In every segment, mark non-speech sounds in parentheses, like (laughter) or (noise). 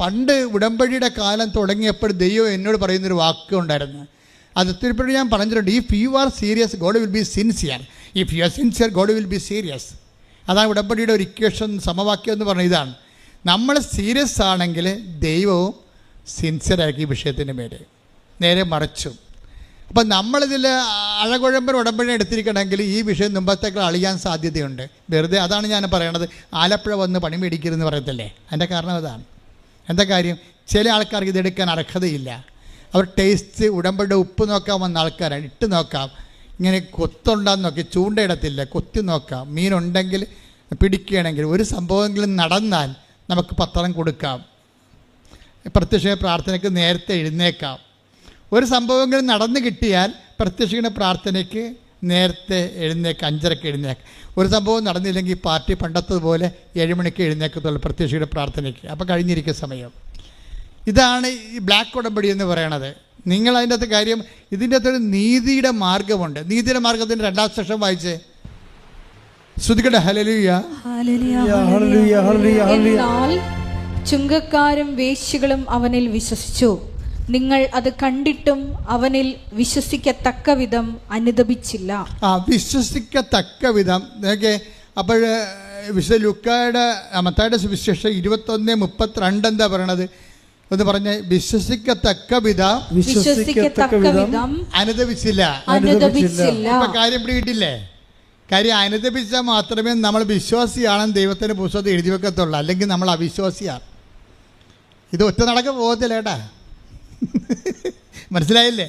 പണ്ട് ഉടമ്പടിയുടെ കാലം തുടങ്ങിയപ്പോൾ ദൈവം എന്നോട് പറയുന്നൊരു വാക്ക് ഉണ്ടായിരുന്നു അത് ഒത്തിരിപ്പോഴും ഞാൻ പറഞ്ഞിട്ടുണ്ട്. If you are serious God will be sincere if you are sincere God will be serious അതാണ് ഉടമ്പടിയുടെ ഒരു ഇക്വേഷൻ സമവാക്യം എന്ന് പറഞ്ഞ ഇതാണ്. നമ്മൾ സീരിയസ് ആണെങ്കിൽ ദൈവവും സിൻസിയർ ആയിരിക്കും ഈ വിഷയത്തിന്റെ മേലെ. നേരെ മറിച്ചു. അപ്പം നമ്മളിതിൽ അഴകുഴമ്പൻ ഉടമ്പടി എടുത്തിരിക്കണമെങ്കിൽ ഈ വിഷയം മുമ്പത്തേക്കാൾ അളിയാൻ സാധ്യതയുണ്ട്. വെറുതെ അതാണ് ഞാൻ പറയണത്. ആലപ്പുഴ വന്ന് പണി മേടിക്കരുതെന്ന് പറയത്തില്ലേ? അതിന്റെ കാരണം അതാണ്. എന്താ കാര്യം? ചില ആൾക്കാർക്ക് ഇതെടുക്കാൻ അർഹതയില്ല. അവർ ടേസ്റ്റ് ഉടമ്പടിയുടെ ഉപ്പ് നോക്കാൻ വന്ന ആൾക്കാരാണ്. ഇട്ട് നോക്കാം. ഇങ്ങനെ കൊത്തുണ്ടാന്ന് നോക്കി. ചൂണ്ടയിടത്തില്ല. കൊത്തി നോക്കാം. മീനുണ്ടെങ്കിൽ പിടിക്കുകയാണെങ്കിൽ ഒരു സംഭവമെങ്കിലും നടന്നാൽ നമുക്ക് പത്രം കൊടുക്കാം. പ്രത്യക്ഷ പ്രാർത്ഥനയ്ക്ക് നേരത്തെ എഴുന്നേക്കാം. ഒരു സംഭവമെങ്കിലും നടന്നു കിട്ടിയാൽ പ്രത്യക്ഷ പ്രാർത്ഥനയ്ക്ക് നേരത്തെ എഴുന്നേക്ക് അഞ്ചരക്ക് എഴുന്നേക്ക്. ഒരു സംഭവം നടന്നില്ലെങ്കിൽ പാർട്ടി പണ്ടത്തതുപോലെ ഏഴുമണിക്ക് എഴുന്നേക്കത്തുള്ള എഴുന്നേക്കത്തുള്ളൂ പ്രത്യക്ഷയുടെ പ്രാർത്ഥനയ്ക്ക്. അപ്പോൾ കഴിഞ്ഞിരിക്കുന്ന സമയം. ഇതാണ് ഈ ബ്ലാക്ക് ഉടമ്പടി എന്ന് പറയണത്. നിങ്ങൾ അതിന്റെ അകത്ത് കാര്യം ഇതിന്റെ അകത്തൊരു നീതിയുടെ മാർഗമുണ്ട്. നീതിയുടെ മാർഗത്തിന്റെ രണ്ടാം സെക്ഷൻ വായിച്ചേ. ശ്രുതിക്കട്ടെ ഹലലുയ. ചുങ്കക്കാരും വേശ്യകളും അവനിൽ വിശ്വസിച്ചു. നിങ്ങൾ അത് കണ്ടിട്ടും അവനിൽ വിശ്വസിക്കത്തക്ക വിധം അനുദപിച്ചില്ല. ആ വിശ്വസിക്കത്തക്ക വിധം നോക്കെ അപ്പോൾ വിശുദ്ധ ലുക്കായുടെ അമത്തായുടെ സുവിശേഷം ഇരുപത്തൊന്ന് മുപ്പത്തിരണ്ട് എന്താ പറയണത്? എന്ന് പറഞ്ഞ വിശ്വസിക്കത്തക്ക വിധം വിശ്വസിക്കത്തക്ക വിധം അനുദപിച്ചില്ല. അനുദപിച്ചില്ല. ഇപ്പൊ കാര്യം പിടികിട്ടില്ലേ? കാര്യം അനുദപിച്ചാൽ മാത്രമേ നമ്മൾ വിശ്വാസിയാണെന്ന് ദൈവത്തിന് പുസ്തകത്തിൽ എഴുതി വെക്കത്തുള്ളൂ. അല്ലെങ്കിൽ നമ്മൾ അവിശ്വാസിയാണ്. ഇത് ഒറ്റ നടക്ക പോകത്തില്ല ഏട്ടാ മനസ്സിലായില്ലേ?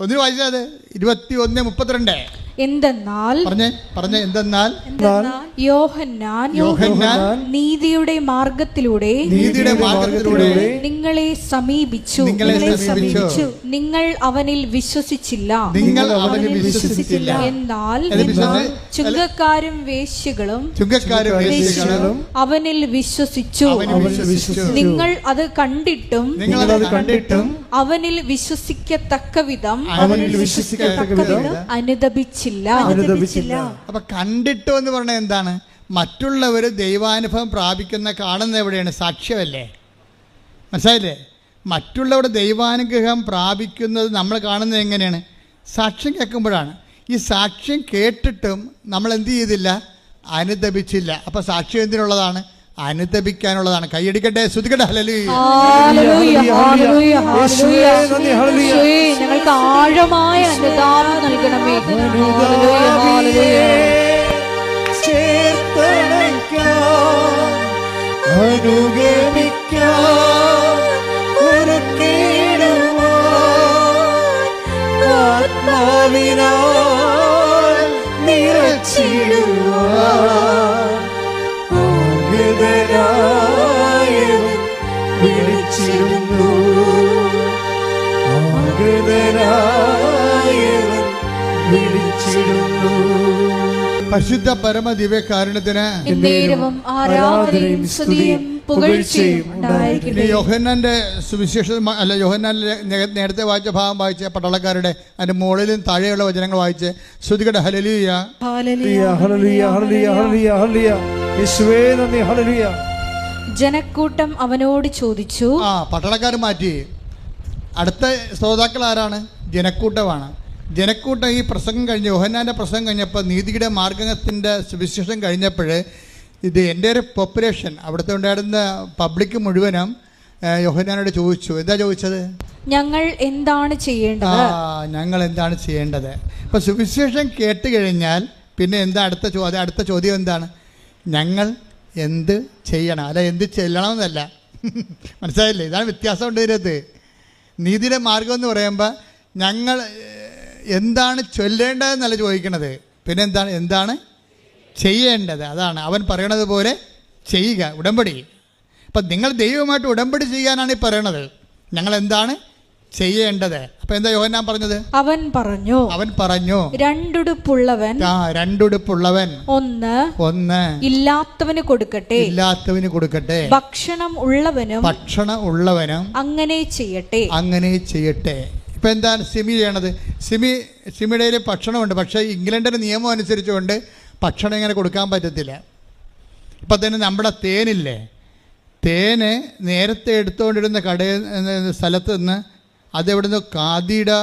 ഒന്നിനു വായിച്ചത് ഇരുപത്തി ഒന്ന് മുപ്പത്തിരണ്ട്. എന്തെന്നാൽ പറഞ്ഞേ പറഞ്ഞേ എന്തെന്നാൽ? യോഹന്നാൻ യോഹന്നാൻ? നീതിയുടെ മാർഗത്തിലൂടെ നീതിയുടെ മാർഗത്തിലൂടെ നിങ്ങളെ സമീപിച്ചു. നിങ്ങളെ സമീപിച്ചു. നിങ്ങൾ അവനിൽ വിശ്വസിച്ചില്ല. നിങ്ങൾ അവനിൽ വിശ്വസിച്ചില്ല. എന്നാൽ ചുങ്കക്കാരും വേശ്യകളും ചുങ്കക്കാരും വേശ്യകളും അവനിൽ വിശ്വസിച്ചു. അവനിൽ വിശ്വസിച്ചു. നിങ്ങൾ അത് കണ്ടിട്ടും നിങ്ങൾ അത് കണ്ടിട്ടും അവനിൽ വിശ്വസിക്കത്തക്ക വിധം അവനിൽ വിശ്വസിക്കത്തക്ക വിധം അനുദപിച്ചില്ല അനുദപിച്ചില്ല അപ്പൊ കണ്ടിട്ടോ എന്ന് പറഞ്ഞാൽ എന്താണ്? മറ്റുള്ളവർ ദൈവാനുഭവം പ്രാപിക്കുന്ന കാണുന്ന എവിടെയാണ്? സാക്ഷ്യമല്ലേ? മനസ്സിലായില്ലേ? മറ്റുള്ളവരുടെ ദൈവാനുഗ്രഹം പ്രാപിക്കുന്നത് നമ്മൾ കാണുന്നത് എങ്ങനെയാണ്? സാക്ഷ്യം കേൾക്കുമ്പോഴാണ്. ഈ സാക്ഷ്യം കേട്ടിട്ടും നമ്മൾ എന്ത് ചെയ്തില്ല? അനുദപിച്ചില്ല. അപ്പോൾ സാക്ഷ്യം എന്തിനുള്ളതാണ്? അനുദപിക്കാനുള്ളതാണ്. കൈയടിക്കട്ടെ ശ്രുതിക്കട്ടെ. ഞങ്ങൾക്ക് ആഴമായ അനുദാനം നൽകണമേ. അനുഗമിക്കാം, ഒരുക്കിയിടുവാൻ ആത്മാവിനാൽ നിറച്ചിടുവാൻ പരിശുദ്ധ പരമ ദിവ്യകാരുണ്യത്തിന് ആരാധനയും സ്തുതിയും യോഹന്നാന്റെ സുവിശേഷം അല്ല യോഹന്നാന്റെ നേ- നേരത്തെ വായിച്ച ഭാഗം വായിച്ച പട്ടാളക്കാരുടെ അതിന്റെ മുകളിലും താഴെയുള്ള വചനങ്ങൾ വായിച്ച് ശ്രുതികട hallelujah hallelujah, hallelujah, hallelujah, hallelujah, hallelujah. Hallelujah. ജനക്കൂട്ടം അവനോട് ചോദിച്ചു. ആ പട്ടാളക്കാർ മാറ്റി. അടുത്ത ശ്രോതാക്കൾ ആരാണ്? ജനക്കൂട്ടമാണ്. ജനക്കൂട്ടം ഈ പ്രസംഗം കഴിഞ്ഞ് യോഹന്നാന്റെ പ്രസംഗം കഴിഞ്ഞപ്പോൾ നീതിയുടെ മാർഗത്തിന്റെ സുവിശേഷം കഴിഞ്ഞപ്പോൾ ഇത് എന്റെ ഒരു പോപ്പുലേഷൻ അവിടുത്തെ ഉണ്ടായിരുന്ന പബ്ലിക് മുഴുവനും യോഹന്നാനോട് ചോദിച്ചു എന്താ ചോദിച്ചത്? ഞങ്ങൾ എന്താണ് ആ ചെയ്യേണ്ടത് ഞങ്ങൾ എന്താണ് ചെയ്യേണ്ടത്? അപ്പോൾ സുവിശേഷം കേട്ട് കഴിഞ്ഞാൽ പിന്നെ എന്താ അടുത്ത ചോദ്യം അടുത്ത ചോദ്യം എന്താണ്? ഞങ്ങൾ എന്ത് ചെയ്യണം? അല്ല എന്ത് ചെല്ലണമെന്നല്ല. (laughs) മനസ്സിലായില്ലേ? ഇതാണ് വ്യത്യാസമുണ്ട് ഇതിനകത്ത്. നീതിയുടെ മാർഗം എന്ന് പറയുമ്പോൾ ഞങ്ങൾ എന്താണ് ചൊല്ലേണ്ടതെന്നല്ല ചോദിക്കണത്. പിന്നെ എന്താണ് എന്താണ് ചെയ്യേണ്ടത്? അതാണ്. അവൻ പറയണത് പോലെ ചെയ്യുക. ഉടമ്പടി. അപ്പം നിങ്ങൾ ദൈവമായിട്ട് ഉടമ്പടി ചെയ്യാനാണ് ഈ പറയണത്. ഞങ്ങൾ എന്താണ് ചെയ്യേണ്ടത്? അപ്പൊ എന്താ യോഹന്നാൻ പറഞ്ഞത്? അവൻ പറഞ്ഞു അവൻ പറഞ്ഞു രണ്ടുടുപ്പുള്ളവൻ ആ രണ്ടുടുപ്പുള്ളവൻ. ഒന്ന് ഒന്ന് ഇല്ലാത്തവന് കൊടുക്കട്ടെ. ഇല്ലാത്തവന് കൊടുക്കട്ടെ. ഭക്ഷണം ഉള്ളവനും ഭക്ഷണം ഉള്ളവനും അങ്ങനെ ചെയ്യട്ടെ. അങ്ങനെ ചെയ്യട്ടെ. ഇപ്പം എന്താണ് സിമി ചെയ്യണത്? സിമി സിമിയുടെ കയ്യിൽ ഭക്ഷണമുണ്ട്. പക്ഷേ ഇംഗ്ലണ്ടിന്റെ നിയമം അനുസരിച്ചുകൊണ്ട് ഭക്ഷണം ഇങ്ങനെ കൊടുക്കാൻ പറ്റത്തില്ല. ഇപ്പം തന്നെ നമ്മുടെ തേനില്ലേ? തേന് നേരത്തെ എടുത്തുകൊണ്ടിരുന്ന കടയിൽ സ്ഥലത്ത് നിന്ന് അതെവിടുന്ന് ഖാദിയുടെ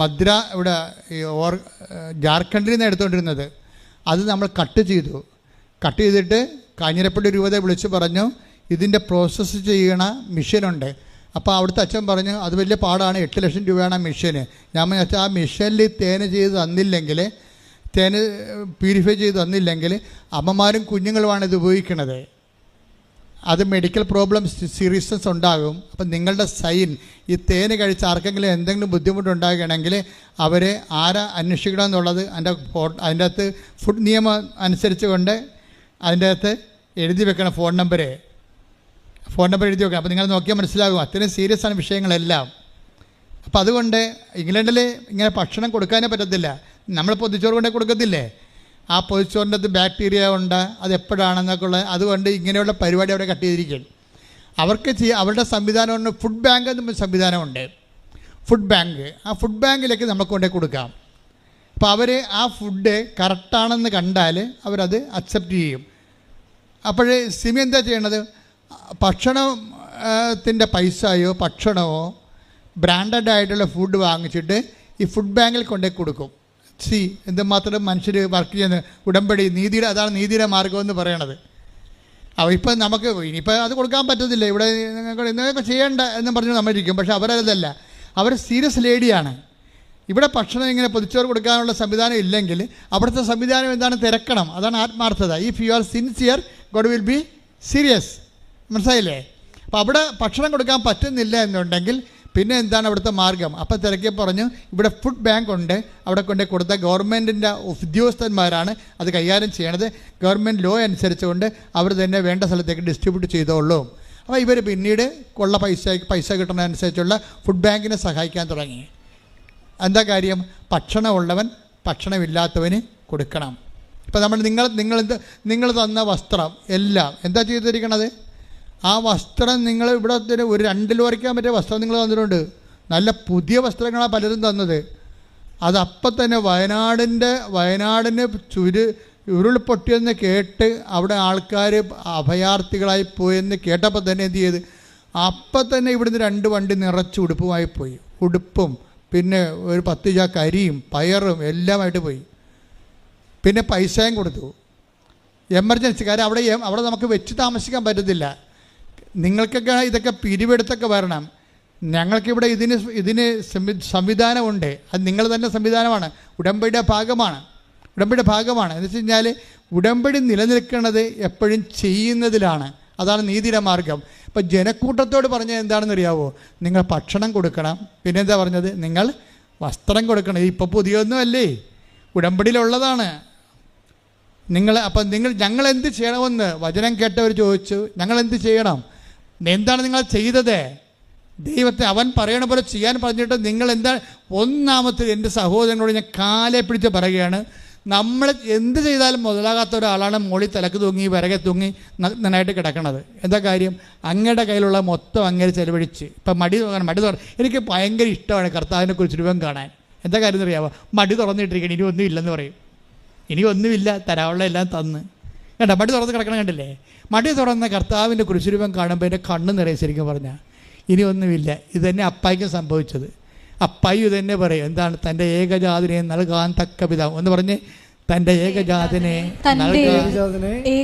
മദ്ര ഇവിടെ ഓർ ജാർഖണ്ഡിൽ നിന്ന് എടുത്തുകൊണ്ടിരുന്നത്. അത് നമ്മൾ കട്ട് ചെയ്തു. കട്ട് ചെയ്തിട്ട് കാഞ്ഞിരപ്പള്ളി രൂപതയെ വിളിച്ച് പറഞ്ഞു ഇതിന്റെ പ്രോസസ്സ് ചെയ്യണ മെഷീനുണ്ട് അപ്പോൾ അവിടുത്തെ അച്ഛൻ പറഞ്ഞു അത് വലിയ പാടാണ് എട്ട് ലക്ഷം രൂപയാണ് ആ മെഷീന് ഞാൻ പറഞ്ഞു ആ മെഷീനിൽ തേന് ചെയ്ത് തന്നില്ലെങ്കിൽ തേന് പ്യൂരിഫൈ ചെയ്ത് തന്നില്ലെങ്കിൽ അമ്മമാരും കുഞ്ഞുങ്ങളുമാണ് ഇത് ഉപയോഗിക്കുന്നത് അത് മെഡിക്കൽ പ്രോബ്ലംസ് സീരിയസ്നെസ് ഉണ്ടാകും. അപ്പം നിങ്ങളുടെ സൈൻ ഈ തേന് കഴിച്ച് ആർക്കെങ്കിലും എന്തെങ്കിലും ബുദ്ധിമുട്ടുണ്ടാകുകയാണെങ്കിൽ അവരെ ആരാ അന്വേഷിക്കണം എന്നുള്ളത് അതിന്റെ ഫോ അതിന്റെ അകത്ത് ഫുഡ് നിയമം അനുസരിച്ച് കൊണ്ട് അതിന്റെ അകത്ത് എഴുതി വെക്കണം ഫോൺ നമ്പർ ഫോൺ നമ്പർ എഴുതി വെക്കണം അപ്പോൾ നിങ്ങൾ നോക്കിയാൽ മനസ്സിലാകും. അത്രയും സീരിയസ് ആണ് വിഷയങ്ങളെല്ലാം. അപ്പം അതുകൊണ്ട് ഇംഗ്ലണ്ടിൽ ഇങ്ങനെ ഭക്ഷണം കൊടുക്കാനേ പറ്റത്തില്ല. നമ്മൾ പൊതിച്ചോറ് കൊണ്ടേ കൊടുക്കത്തില്ലേ? ആ പൊതിച്ചോറിന്റെ അത് ബാക്ടീരിയ ഉണ്ട് അത് എപ്പോഴാണെന്നൊക്കെ ഉള്ളത് അതുകൊണ്ട് ഇങ്ങനെയുള്ള പരിപാടി അവിടെ കട്ട് ചെയ്തിരിക്കും. അവർക്ക് ചെയ്യുക അവരുടെ സംവിധാനമുണ്ട് ഫുഡ് ബാങ്ക് എന്ന സംവിധാനമുണ്ട്. ഫുഡ് ബാങ്ക് ആ ഫുഡ് ബാങ്കിലേക്ക് നമുക്ക് കൊണ്ടേ കൊടുക്കാം. അപ്പോൾ അവർ ആ ഫുഡ് കറക്റ്റാണെന്ന് കണ്ടാൽ അവരത് അക്സെപ്റ്റ് ചെയ്യും. അപ്പോൾ സിമി എന്താ ചെയ്യണത്? ഭക്ഷണത്തിന്റെ പൈസയോ ഭക്ഷണമോ ബ്രാൻഡഡ് ആയിട്ടുള്ള ഫുഡ് വാങ്ങിച്ചിട്ട് ഈ ഫുഡ് ബാങ്കിൽ കൊണ്ടേ കൊടുക്കും. സി എന്തുമാത്രം മനുഷ്യർ വർക്ക് ചെയ്യുന്ന ഉടമ്പടി നീതിയുടെ അതാണ് നീതിയുടെ മാർഗം എന്ന് പറയണത്. അപ്പോൾ ഇപ്പം നമുക്ക് ഇനിയിപ്പോൾ അത് കൊടുക്കാൻ പറ്റത്തില്ല. ഇവിടെ നിങ്ങൾ നിങ്ങൾക്ക് ചെയ്യേണ്ട എന്ന് പറഞ്ഞു നമ്മളിരിക്കും. പക്ഷേ അവരതല്ല. അവർ സീരിയസ് ലേഡിയാണ് ഇവിടെ ഭക്ഷണം ഇങ്ങനെ പൊതിച്ചോറ് കൊടുക്കാനുള്ള സംവിധാനം ഇല്ലെങ്കിൽ അവിടുത്തെ സംവിധാനം എന്താണ് തിരക്കണം. അതാണ് ആത്മാർത്ഥത. If you are sincere God will be serious മനസ്സിലായില്ലേ? അപ്പോൾ അവിടെ ഭക്ഷണം കൊടുക്കാൻ പറ്റുന്നില്ല എന്നുണ്ടെങ്കിൽ പിന്നെ എന്താണ് അവിടുത്തെ മാർഗം? അപ്പം തിരക്കി പറഞ്ഞു ഇവിടെ ഫുഡ് ബാങ്ക് ഉണ്ട്. അവിടെ കൊണ്ട് കൊടുത്ത ഗവൺമെന്റിന്റെ ഉദ്യോഗസ്ഥന്മാരാണ് അത് കൈകാര്യം ചെയ്യണത്. ഗവൺമെന്റ് ലോ അനുസരിച്ചുകൊണ്ട് അവർ തന്നെ വേണ്ട സ്ഥലത്തേക്ക് ഡിസ്ട്രിബ്യൂട്ട് ചെയ്തോളൂ. അപ്പോൾ ഇവർ പിന്നീട് കൊള്ള പൈസ പൈസ കിട്ടുന്നതനുസരിച്ചുള്ള ഫുഡ് ബാങ്കിനെ സഹായിക്കാൻ തുടങ്ങി. എന്താ കാര്യം? ഭക്ഷണമുള്ളവൻ ഭക്ഷണമില്ലാത്തവന് കൊടുക്കണം. ഇപ്പം നമ്മൾ നിങ്ങൾ നിങ്ങൾ നിങ്ങൾ തന്ന വസ്ത്രം എല്ലാം എന്താ ചെയ്തിരിക്കണത്? ആ വസ്ത്രം നിങ്ങൾ ഇവിടെ ഒരു- രണ്ടിൽ വരയ്ക്കാൻ പറ്റിയ വസ്ത്രം നിങ്ങൾ തന്നിട്ടുണ്ട്. നല്ല പുതിയ വസ്ത്രങ്ങളാണ് പലരും തന്നത്. അതപ്പം തന്നെ വയനാടിന്റെ വയനാടിന് ചുരു ഉരുൾപൊട്ടിയെന്ന് കേട്ട് അവിടെ ആൾക്കാർ അഭയാർത്ഥികളായി പോയെന്ന് കേട്ടപ്പോൾ തന്നെ എന്ത് ചെയ്ത്? അപ്പം തന്നെ ഇവിടുന്ന് രണ്ട് വണ്ടി നിറച്ച് ഉടുപ്പുമായി പോയി. ഉടുപ്പും പിന്നെ ഒരു പത്ത് ചാക്ക് അരിയും പയറും എല്ലാമായിട്ട് പോയി. പിന്നെ പൈസയും കൊടുത്തു. എമർജൻസി കാര്യം അവിടെ അവിടെ നമുക്ക് വെച്ച് താമസിക്കാൻ പറ്റത്തില്ല. നിങ്ങൾക്കൊക്കെ ഇതൊക്കെ പിരിവെടുത്തൊക്കെ വരണം. ഞങ്ങൾക്കിവിടെ ഇതിന് ഇതിന് സംവി- സംവിധാനമുണ്ട്. അത് നിങ്ങൾ തന്നെ സംവിധാനമാണ്. ഉടമ്പടിയുടെ ഭാഗമാണ്. ഉടമ്പടിയുടെ ഭാഗമാണ്. എന്ന് വെച്ച് കഴിഞ്ഞാൽ ഉടമ്പടി നിലനിൽക്കുന്നത് എപ്പോഴും ചെയ്യുന്നതിലാണ്. അതാണ് നീതിയുടെ മാർഗം. ഇപ്പം ജനക്കൂട്ടത്തോട് പറഞ്ഞത് എന്താണെന്ന് അറിയാവോ നിങ്ങൾ ഭക്ഷണം കൊടുക്കണം. പിന്നെന്താ പറഞ്ഞത്? നിങ്ങൾ വസ്ത്രം കൊടുക്കണം. ഇപ്പോൾ പുതിയൊന്നും അല്ലേ ഉടമ്പടിയിലുള്ളതാണ്. നിങ്ങൾ അപ്പം നിങ്ങൾ ഞങ്ങൾ എന്ത് ചെയ്യണമെന്ന് വചനം കേട്ടവർ ചോദിച്ചു. ഞങ്ങൾ എന്ത് ചെയ്യണം? എന്താണ് നിങ്ങൾ ചെയ്തത്? ദൈവത്തെ അവൻ പറയണ പോലെ ചെയ്യാൻ പറഞ്ഞിട്ട് നിങ്ങൾ എന്താ ഒന്നാമത്തെ എന്റെ സഹോദരങ്ങളോട് ഞാൻ കാലെ പിടിച്ച് പറയുകയാണ്. നമ്മൾ എന്ത് ചെയ്താലും മുതലാകാത്ത ഒരാളാണ് മോളി തലക്ക് തൂങ്ങി വിറകെ തൂങ്ങി നന്നായിട്ട് കിടക്കണത്. എന്താ കാര്യം? അങ്ങയുടെ കയ്യിലുള്ള മൊത്തം അങ്ങനെ ചെലവഴിച്ച്. ഇപ്പം മടി തുറക്കണം മടി തുറ എനിക്ക് ഭയങ്കര ഇഷ്ടമാണ് കർത്താവിനെ കുറിച്ച് രൂപം കാണാൻ. എന്താ കാര്യം എന്നറിയാമോ മടി തുറന്നിട്ടിരിക്കണം ഇനി ഒന്നും ഇല്ലെന്ന് പറയും. ഇനി ഒന്നുമില്ല തരാനുള്ള എല്ലാം തന്ന്. കണ്ട മടി തുറന്ന് കിടക്കണം കണ്ടില്ലേ? മടി തുറന്ന കർത്താവിന്റെ കുരിശുരൂപം കാണുമ്പോൾ എന്റെ കണ്ണ് നിറയെ ശരിക്കും പറഞ്ഞാൽ ഇനി ഒന്നുമില്ല. ഇത് തന്നെ അപ്പായിക്കും സംഭവിച്ചത്. അപ്പായി തന്നെ പറയും എന്താണ് തന്റെ ഏകജാതിനെ നൽകാൻ തക്ക പിതാവ് എന്ന് പറഞ്ഞ് തന്റെ ഏകജാതിനെ തന്റെ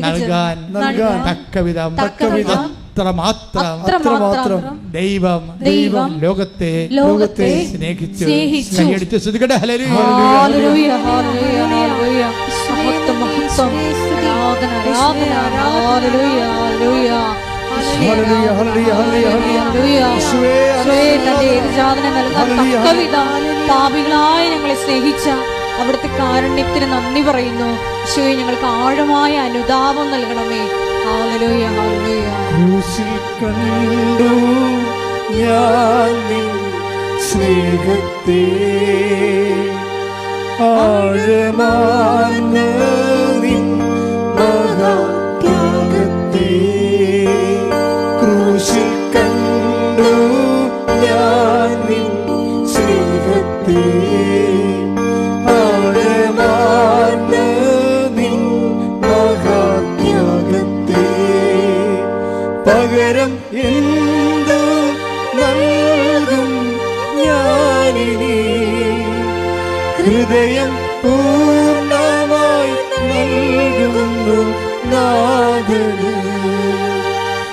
നൽകാൻ നൽകാൻ തക്ക വിധം തക്കവിധം അത്രമാത്രം ദൈവം ദൈവം ലോകത്തെ ലോകത്തെ സ്നേഹിച്ചു സ്നേഹിച്ചു. കൈയടിച്ച് ശ്രുതികട്ടെ ഹല്ലേലൂയ ഹല്ലേലൂയ, ഹല്ലേലൂയ, ഹല്ലേലൂയ. മഹത്വം, മഹത്വം. ആരാധന, ആരാധന. Hallelujah, hallelujah. ഹല്ലേലൂയ. യേശുവേ, തന്റെ തക്കവിധം ഞങ്ങളെ സ്നേഹിച്ച അവിടുത്തെ കാരുണ്യത്തിന് നന്ദി പറയുന്നു യേശുവേ ഞങ്ങൾക്ക് ആഴമായ അനുതാപം നൽകണമേ ക്രൂശിൽ കണ്ടു ഞാൻ സ്നേഹത്തെ ആഴമാർന്ന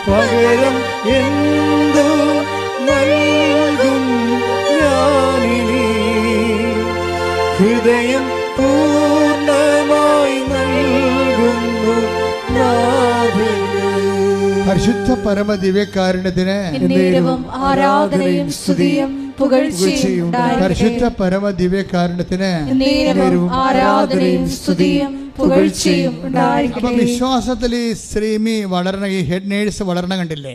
പകരം എന്തു നൽകും ഞാനിനി? ഹൃദയം പൂർണമായി നൽകുന്നു പരിശുദ്ധ പരമ ദിവ്യകാരുണ്യത്തിന് ആരാധനയും സ്തുതിയും പുകഴ്ചയും പരിശുദ്ധ പരമ ദിവ്യകാരുണ്യത്തിന് ആരാധനയും സ്തുതിയും അപ്പൊ വിശ്വാസത്തിൽ ഈ ശ്രീമി വളരണ ഈ ഹെഡ് നേഴ്സ് വളരണ കണ്ടില്ലേ?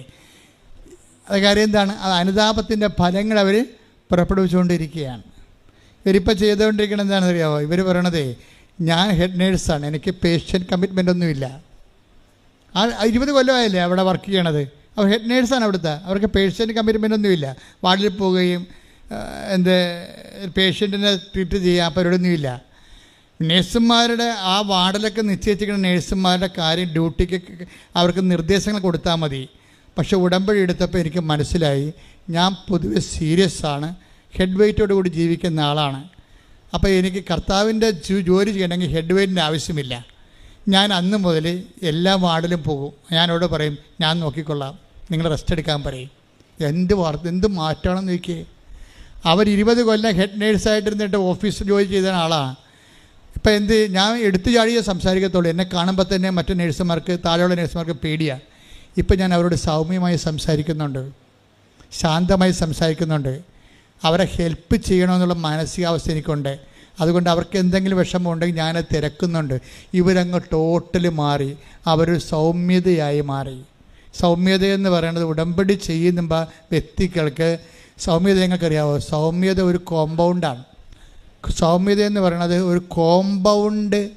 അത് കാര്യം എന്താണ്? അത് അനുതാപത്തിന്റെ ഫലങ്ങൾ അവർ പുറപ്പെടുവിച്ചുകൊണ്ടിരിക്കുകയാണ്. ഇവരിപ്പോൾ ചെയ്തുകൊണ്ടിരിക്കുന്നത് എന്താണെന്ന് അറിയാമോ ഇവർ പറയണതേ ഞാൻ ഹെഡ് നേഴ്സാണ് എനിക്ക് പേഷ്യന്റ് കമ്മിറ്റ്മെന്റ് ഒന്നുമില്ല. ആ ഇരുപത് കൊല്ലമായില്ലേ അവിടെ വർക്ക് ചെയ്യണത്? അവർ ഹെഡ് നേഴ്സാണ് അവിടുത്തെ. അവർക്ക് പേഷ്യന്റ് കമ്മിറ്റ്മെന്റ് ഒന്നുമില്ല. വാർഡിൽ പോവുകയും എന്ത് പേഷ്യന്റിനെ ട്രീറ്റ് ചെയ്യുക പരിപാടിയൊന്നുമില്ല നേഴ്സുമാരുടെ ആ വാർഡിലൊക്കെ നിശ്ചയിച്ചിരിക്കുന്ന നേഴ്സുമാരുടെ കാര്യം ഡ്യൂട്ടിക്ക് അവർക്ക് നിർദ്ദേശങ്ങൾ കൊടുത്താൽ മതി. പക്ഷെ ഉടമ്പടി എടുത്തപ്പോൾ എനിക്ക് മനസ്സിലായി ഞാൻ പൊതുവെ സീരിയസ് ആണ് ഹെഡ് വെയ്റ്റോട് കൂടി ജീവിക്കുന്ന ആളാണ്. അപ്പോൾ എനിക്ക് കർത്താവിന്റെ ജോലി ചെയ്യണമെങ്കിൽ ഹെഡ് വെയ്റ്റിന്റെ ആവശ്യമില്ല. ഞാൻ അന്ന് മുതൽ എല്ലാ വാർഡിലും പോകും. ഞാനോട് പറയും ഞാൻ നോക്കിക്കൊള്ളാം. നിങ്ങൾ റെസ്റ്റ് എടുക്കാൻ പറയും. എന്ത് വാർത്ത എന്ത് മാറ്റമാണെന്ന് നോക്കിയേ. അവർ ഇരുപത് കൊല്ലം ഹെഡ് നേഴ്സായിട്ടിരുന്നിട്ട് ഓഫീസിൽ ജോലി ചെയ്ത ആളാണ്. ഇപ്പം എന്ത് ഞാൻ എടുത്തു ചാടിയേ സംസാരിക്കത്തുള്ളൂ. എന്നെ കാണുമ്പോൾ തന്നെ മറ്റു നേഴ്സുമാർക്ക് താഴെയുള്ള നേഴ്സുമാർക്ക് പേടിയാണ് ഇപ്പം ഞാൻ അവരോട് സൗമ്യമായി സംസാരിക്കുന്നുണ്ട്. ശാന്തമായി സംസാരിക്കുന്നുണ്ട്. അവരെ ഹെൽപ്പ് ചെയ്യണമെന്നുള്ള മാനസികാവസ്ഥ എനിക്കുണ്ട്. അതുകൊണ്ട് അവർക്ക് എന്തെങ്കിലും വിഷമം ഉണ്ടെങ്കിൽ ഞാനത് തിരക്കുന്നുണ്ട്. ഇവരങ്ങ് ടോട്ടലി മാറി. അവരൊരു സൗമ്യതയായി മാറി. സൗമ്യത എന്ന് പറയുന്നത് ഉടമ്പടി ചെയ്യുന്ന വ്യക്തികൾക്ക് സൗമ്യത നിങ്ങൾക്കറിയാവോ സൗമ്യത ഒരു കോമ്പൗണ്ടാണ് സൗമ്യത എന്ന് പറയുന്നത് ഒരു കോമ്പൗണ്ട്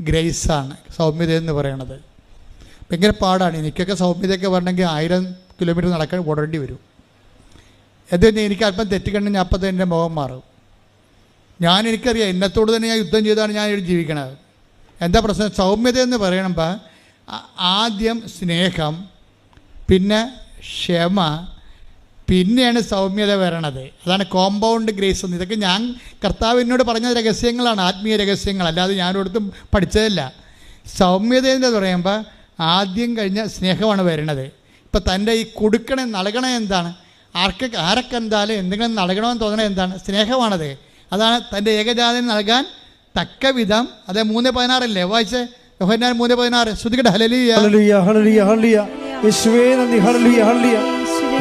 ഗ്രേസാണ് സൗമ്യത എന്ന് പറയണത്. ഭയങ്കര പാടാണ്. എനിക്കൊക്കെ സൗമ്യതയൊക്കെ വരണമെങ്കിൽ ആയിരം കിലോമീറ്റർ നടക്കാൻ ഓടേണ്ടി വരും. എന്ത് കഴിഞ്ഞാൽ എനിക്ക് അല്പം തെറ്റിക്കണ്ടെങ്കിൽ ഞാൻ അപ്പം തന്നെ എന്റെ മുഖം മാറും. ഞാൻ എനിക്കറിയാം എന്നത്തോട് തന്നെ ഞാൻ യുദ്ധം ചെയ്താണ് ഞാൻ ജീവിക്കണത്. എന്താ പ്രശ്നം? സൗമ്യത എന്ന് പറയണമ്പോൾ ആദ്യം സ്നേഹം പിന്നെ ക്ഷമ പിന്നെയാണ് സൗമ്യത വരണത്. അതാണ് കോമ്പൗണ്ട് ഗ്രേസ് എന്ന്. ഇതൊക്കെ ഞാൻ കർത്താവ് എന്നോട് പറഞ്ഞ രഹസ്യങ്ങളാണ് ആത്മീയ രഹസ്യങ്ങൾ. അല്ലാതെ ഞാനൊരിടത്തും പഠിച്ചതല്ല. സൗമ്യത എന്ന് പറയുമ്പോൾ ആദ്യം കഴിഞ്ഞ സ്നേഹമാണ് വരണത്. ഇപ്പം തന്റെ ഈ കൊടുക്കണേ നൽകണേ എന്താണ്? ആർക്ക് ആരൊക്കെ എന്തായാലും എന്തെങ്കിലും നൽകണമെന്ന് തോന്നണേ എന്താണ്? സ്നേഹമാണത്. അതാണ് തന്റെ ഏകജാതന് നൽകാൻ തക്ക വിധം. അതെ മൂന്ന് പതിനാറല്ലേ? വായിച്ചേ? യോഹന്നാൻ മൂന്ന് പതിനാറ്. ശ്രുതിക്കട്ടെ ഹലലിയ ഹല്ലേലൂയ ഹല്ലേലൂയ ഹല്ലേലൂയ. യേശുവേ നന്ദി. Hallelujah ഹല്ലുയ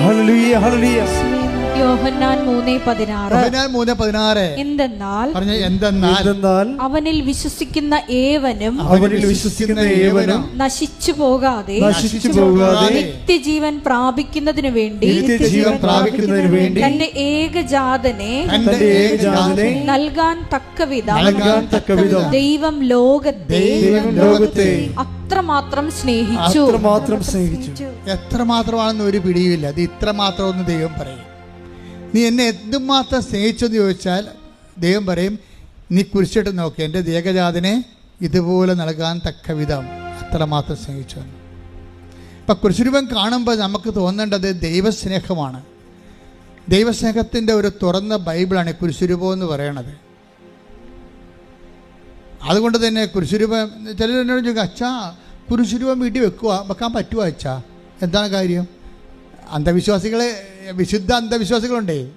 ഹല്ലുയ hallelujah. യോഹന്നാൻ മൂന്നേ പതിനാറ്. യോഹന്നാൻ മൂന്ന് പതിനാറ്. എന്തെന്നാൽ പറഞ്ഞ എന്തെന്നാൽ എന്തെന്നാൽ അവനിൽ വിശ്വസിക്കുന്ന ഏവനും അവനിൽ വിശ്വസിക്കുന്ന ഏവനും നശിച്ചു പോകാതെ നശിച്ചു പോകാതെ നിത്യജീവൻ പ്രാപിക്കുന്നതിനു വേണ്ടി നിത്യജീവൻ പ്രാപിക്കുന്നതിന് വേണ്ടി തന്റെ ഏകജാതനെ തന്റെ ഏകജാതനെ നൽകാൻ തക്കവിധം നൽകാൻ തക്കവിധം ദൈവം ലോകത്തെ ദൈവം ലോകത്തെ അത്രമാത്രം സ്നേഹിച്ചു. അത്രമാത്രം സ്നേഹിച്ചു. എത്രമാത്രമാണെന്ന് ഒരു പിടിയുമില്ല. അത് ഇത്രമാത്രമെന്ന് ദൈവം പറയും. നീ എന്നെ എന്തുമാത്രം സ്നേഹിച്ചെന്ന് ചോദിച്ചാൽ ദൈവം പറയും നീ കുരിശിട്ട് നോക്കി എന്റെ ദേഹജാതിനെ ഇതുപോലെ നൽകാൻ തക്ക വിധം അത്രമാത്രം സ്നേഹിച്ചു. ഇപ്പം കുരിശുരൂപം കാണുമ്പോൾ നമുക്ക് തോന്നേണ്ടത് ദൈവസ്നേഹമാണ്. ദൈവസ്നേഹത്തിന്റെ ഒരു തുറന്ന ബൈബിളാണ് കുരിശുരൂപം എന്ന് പറയണത്. അതുകൊണ്ട് തന്നെ കുരിശുരൂപം ചിലർ എന്നോട് ചോദിക്കും അച്ഛാ കുരിശുരൂപം വീട്ടിൽ വെക്കുക വെക്കാൻ പറ്റുമോ അച്ഛാ? എന്താണ് കാര്യം? അന്ധവിശ്വാസികളെ വിശുദ്ധ അന്ധവിശ്വാസികളുണ്ടേ.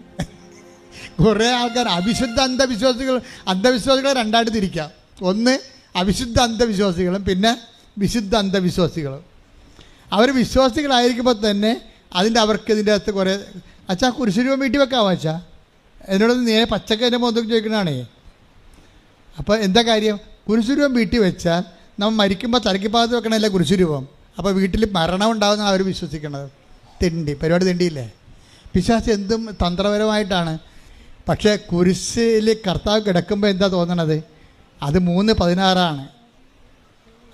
കുറേ ആൾക്കാർ അവിശുദ്ധ അന്ധവിശ്വാസികൾ അന്ധവിശ്വാസികളെ രണ്ടായിട്ട് തിരിക്കാം. ഒന്ന് അവിശുദ്ധ അന്ധവിശ്വാസികളും പിന്നെ വിശുദ്ധ അന്ധവിശ്വാസികളും. അവർ വിശ്വാസികളായിരിക്കുമ്പോൾ തന്നെ അതിന്റെ അവർക്ക് ഇതിന്റെ അകത്ത് കുറേ അച്ഛാ കുരിശുരൂപം വീട്ടിൽ വെക്കാമോ അച്ഛാ? എന്നോട് നേരെ പച്ചക്ക എന്റെ മുഖത്തൊക്കെ ചോദിക്കണാണേ അപ്പോൾ എന്താ കാര്യം? കുരിശുരൂപം വീട്ടിൽ വെച്ചാൽ നമ്മൾ മരിക്കുമ്പോൾ തലയ്ക്ക് വെക്കണമല്ല കുരിശുരൂപം അപ്പോൾ വീട്ടിൽ മരണം ഉണ്ടാകുന്ന അവർ വിശ്വസിക്കണത് തിണ്ടി പരിപാടി തിണ്ടിയില്ലേ? പിശാസ് എന്തും തന്ത്രപരമായിട്ടാണ്. പക്ഷേ കുരിശിൽ കർത്താവ് കിടക്കുമ്പോൾ എന്താ തോന്നണത്? അത് മൂന്ന് പതിനാറാണ്.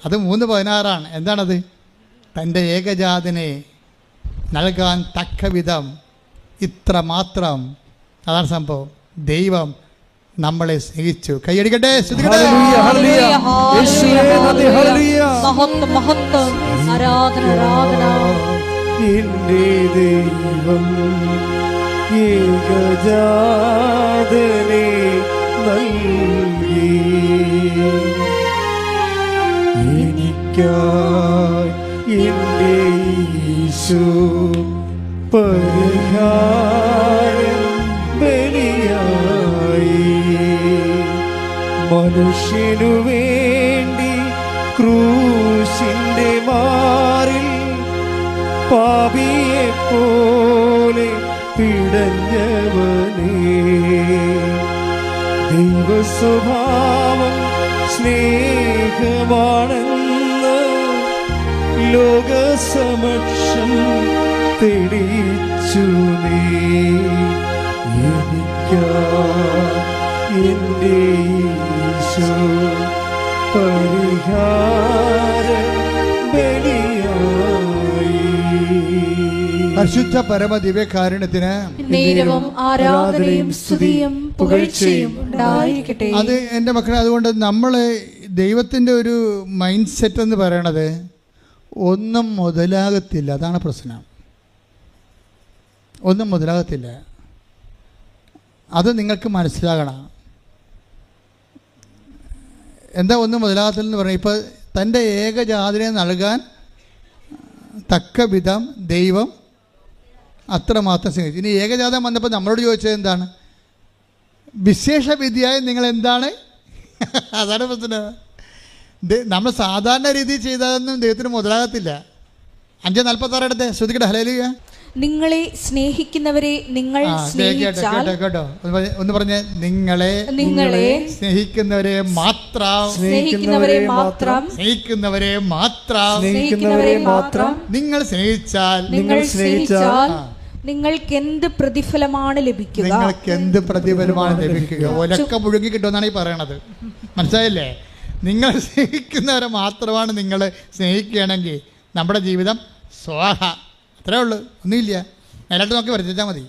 അത് മൂന്ന് പതിനാറാണ്. എന്താണത്? തന്റെ ഏകജാതിനെ നൽകാൻ തക്ക വിധം ഇത്ര മാത്രം അതാണ് സംഭവം. ദൈവം നമ്മളെ സ്നേഹിച്ചു. കൈയടിക്കട്ടെ? ആരാധന ആരാധന. എന്റെ ദൈവം ഏകജാതനെ നൽകി. എനിക്കായി എന്റെ ഈശോ പരിഹാരം ബലിയായി. മനുഷ്യനു വേണ്ടി ക്രൂശിന്റെ മാറിൽ പാപിയെ പോലെ പിടഞ്ഞവനേ. ദൈവ സ്വഭാവം സ്നേഹമാണെന്ന് ലോകസമക്ഷം തെളിയിച്ചു നീ. എനിക്ക എന്റെ പരിഹാര പരിശുദ്ധ പരമ ദിവ്യകാരുണ്യത്തിന് നേരവും ആരാധനയും സ്തുതിയും പുകഴ്ചയും ഉണ്ടായിരിക്കട്ടെ. അത് എന്റെ മക്കളെ അതുകൊണ്ട് നമ്മൾ ദൈവത്തിന്റെ ഒരു മൈൻഡ് സെറ്റ് എന്ന് പറയണത് ഒന്നും മുതലാകത്തില്ല. അതാണ് പ്രശ്നം. ഒന്നും മുതലാകത്തില്ല. അത് നിങ്ങൾക്ക് മനസ്സിലാകണം. എന്താ ഒന്നും മുതലാകത്തില്ല എന്ന് പറഞ്ഞാൽ ഇപ്പോൾ തന്റെ ഏകജാതിനെ നൽകാൻ തക്ക വിധം ദൈവം അത്രമാത്രം സ്നേഹിച്ചു. ഇനി ഏകജാതം വന്നപ്പോൾ നമ്മളോട് ചോദിച്ചത് എന്താണ്? വിശേഷ വിധിയായി നിങ്ങൾ എന്താണ് (laughs) അതാണ് പ്രശ്നം. ദേ- നമ്മൾ സാധാരണ രീതിയിൽ ചെയ്തതൊന്നും ദൈവത്തിന് മുതലാകത്തില്ല. അഞ്ച് നാൽപ്പത്തി ആറ് എടുത്തേ ശ്രദ്ധിക്കട്ടെ ഹലേലിയ നിങ്ങളെ സ്നേഹിക്കുന്നവരെ നിങ്ങൾ കേട്ടോ ഒന്ന് പറഞ്ഞേ- നിങ്ങളെ നിങ്ങളെ സ്നേഹിക്കുന്നവരെ മാത്രം. സ്നേഹിക്കുന്നവരെ മാത്രം. സ്നേഹിക്കുന്നവരെ മാത്രം. സ്നേഹിക്കുന്നവരെ മാത്രം. നിങ്ങൾ സ്നേഹിച്ചാൽ. നിങ്ങൾ സ്നേഹിച്ചാൽ. നിങ്ങൾക്ക് എന്ത് പ്രതിഫലമാണ് ലഭിക്കുക? നിങ്ങൾക്ക് എന്ത് പ്രതിഫലമാണ് ലഭിക്കുക? ഒലക്ക മുഴുകി കിട്ടുമെന്നാണ് ഈ പറയണത്. മനസ്സിലായില്ലേ? നിങ്ങൾ (laughs) സ്നേഹിക്കുന്നവരെ മാത്രമാണ് നിങ്ങൾ സ്നേഹിക്കുകയാണെങ്കിൽ നമ്മുടെ ജീവിതം സ്വാഹ. അത്രേ ഉള്ളൂ. ഒന്നുമില്ല. മേലോട്ട് നോക്കി വരച്ചാൽ മതി.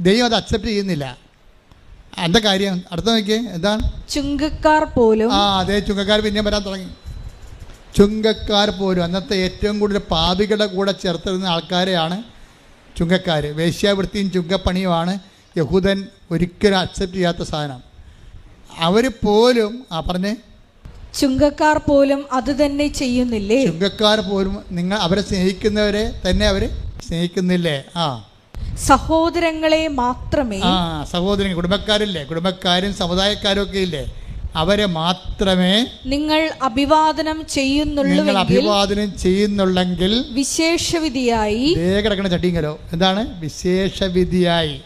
ദൈവം അത് അക്സെപ്റ്റ് ചെയ്യുന്നില്ല. എന്താ കാര്യം? അടുത്ത നോക്കിയേ. എന്താണ്? ചുങ്കക്കാർ പോലും ആ അതെ. ചുങ്കക്കാർ പിന്നെയും വരാൻ തുടങ്ങി. ചുങ്കക്കാർ പോലും അന്നത്തെ ഏറ്റവും കൂടുതൽ പാപികളുടെ കൂടെ ചേർത്തിരുന്ന ആൾക്കാരെയാണ് ചുങ്കക്കാർ വേശ്യാവൃത്തിയും ചുങ്കപ്പണിയുമാണ് യഹൂദൻ ഒരിക്കലും അക്സെപ്റ്റ് ചെയ്യാത്ത സാധനം. അവർ പോലും ആ പറഞ്ഞേ? ചുങ്കക്കാർ പോലും അത് തന്നെ ചെയ്യുന്നില്ലേ? ചുങ്കക്കാർ പോലും നിങ്ങൾ അവരെ സ്നേഹിക്കുന്നവരെ തന്നെ അവർ സ്നേഹിക്കുന്നില്ലേ? ആ. സഹോദരങ്ങളെ മാത്രമേ ആ സഹോദരൻ കുടുംബക്കാരില്ലേ? കുടുംബക്കാരും സമുദായക്കാരും ഒക്കെ ഇല്ലേ? അവരെ മാത്രമേ നിങ്ങൾ അഭിവാദനം ചെയ്യുന്നുള്ളൂ നിങ്ങൾ അഭിവാദനം ചെയ്യുന്നുള്ളെങ്കിൽ വിശേഷവിധിയായി കിടക്കണ ചട്ടിങ്കലോ എന്താണ്? വിശേഷവിധിയായി.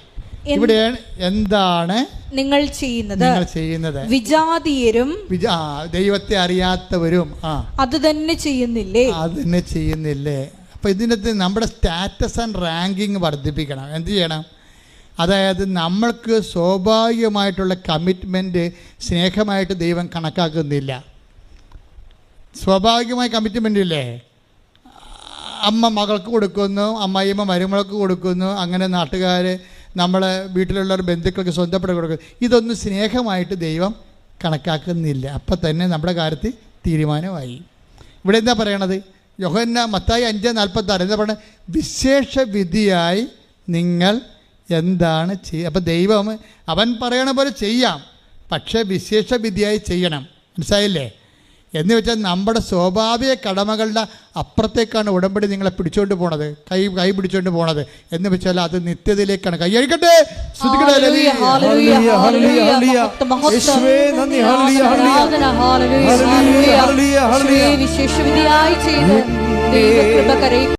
ഇവിടെ എന്താണ് നിങ്ങൾ ചെയ്യുന്നത്? നിങ്ങൾ ചെയ്യുന്നത്? വിജാതീയരും വിജ ദൈവത്തെ അറിയാത്തവരും ആ. അത് തന്നെ ചെയ്യുന്നില്ലേ? അത് തന്നെ ചെയ്യുന്നില്ലേ? അപ്പൊ ഇതിനകത്ത് നമ്മുടെ സ്റ്റാറ്റസ് ആൻഡ് റാങ്കിങ് വർദ്ധിപ്പിക്കണം. എന്ത് ചെയ്യണം? അതായത് നമ്മൾക്ക് സ്വാഭാവികമായിട്ടുള്ള കമ്മിറ്റ്മെന്റ് സ്നേഹമായിട്ട് ദൈവം കണക്കാക്കുന്നില്ല. സ്വാഭാവികമായ കമ്മിറ്റ്മെന്റ് ഇല്ലേ? അമ്മ മകൾക്ക് കൊടുക്കുന്നു അമ്മായിമ്മ മരുമകൾക്ക് കൊടുക്കുന്നു അങ്ങനെ നാട്ടുകാർ നമ്മളെ വീട്ടിലുള്ള ബന്ധുക്കൾക്ക് സ്വന്തപ്പെട്ട് കൊടുക്കുന്നു. ഇതൊന്നും സ്നേഹമായിട്ട് ദൈവം കണക്കാക്കുന്നില്ല. അപ്പം തന്നെ നമ്മുടെ കാര്യത്തിൽ തീരുമാനമായി. ഇവിടെ എന്താ പറയണത്? യോഹന്ന മത്തായി അഞ്ച് നാൽപ്പത്താറ്. എന്താ പറയുന്നത് വിശേഷ വിധിയായി നിങ്ങൾ എന്താണ് ചെയ്യുക അപ്പം ദൈവം അവൻ പറയണ പോലെ ചെയ്യാം പക്ഷേ വിശേഷ വിദ്യയായി ചെയ്യണം. മനസ്സിലായില്ലേ? എന്ന് വെച്ചാൽ നമ്മുടെ സ്വാഭാവിക കടമകളുടെ അപ്പുറത്തേക്കാണ് ഉടമ്പടി നിങ്ങളെ പിടിച്ചുകൊണ്ട് പോണത് കൈ കൈ പിടിച്ചുകൊണ്ട് പോണത്. എന്ന് വെച്ചാൽ അത് നിത്യതയിലേക്കാണ്. കൈ അഴിക്കട്ടെ? ശ്രുതിക്കട്ടെ,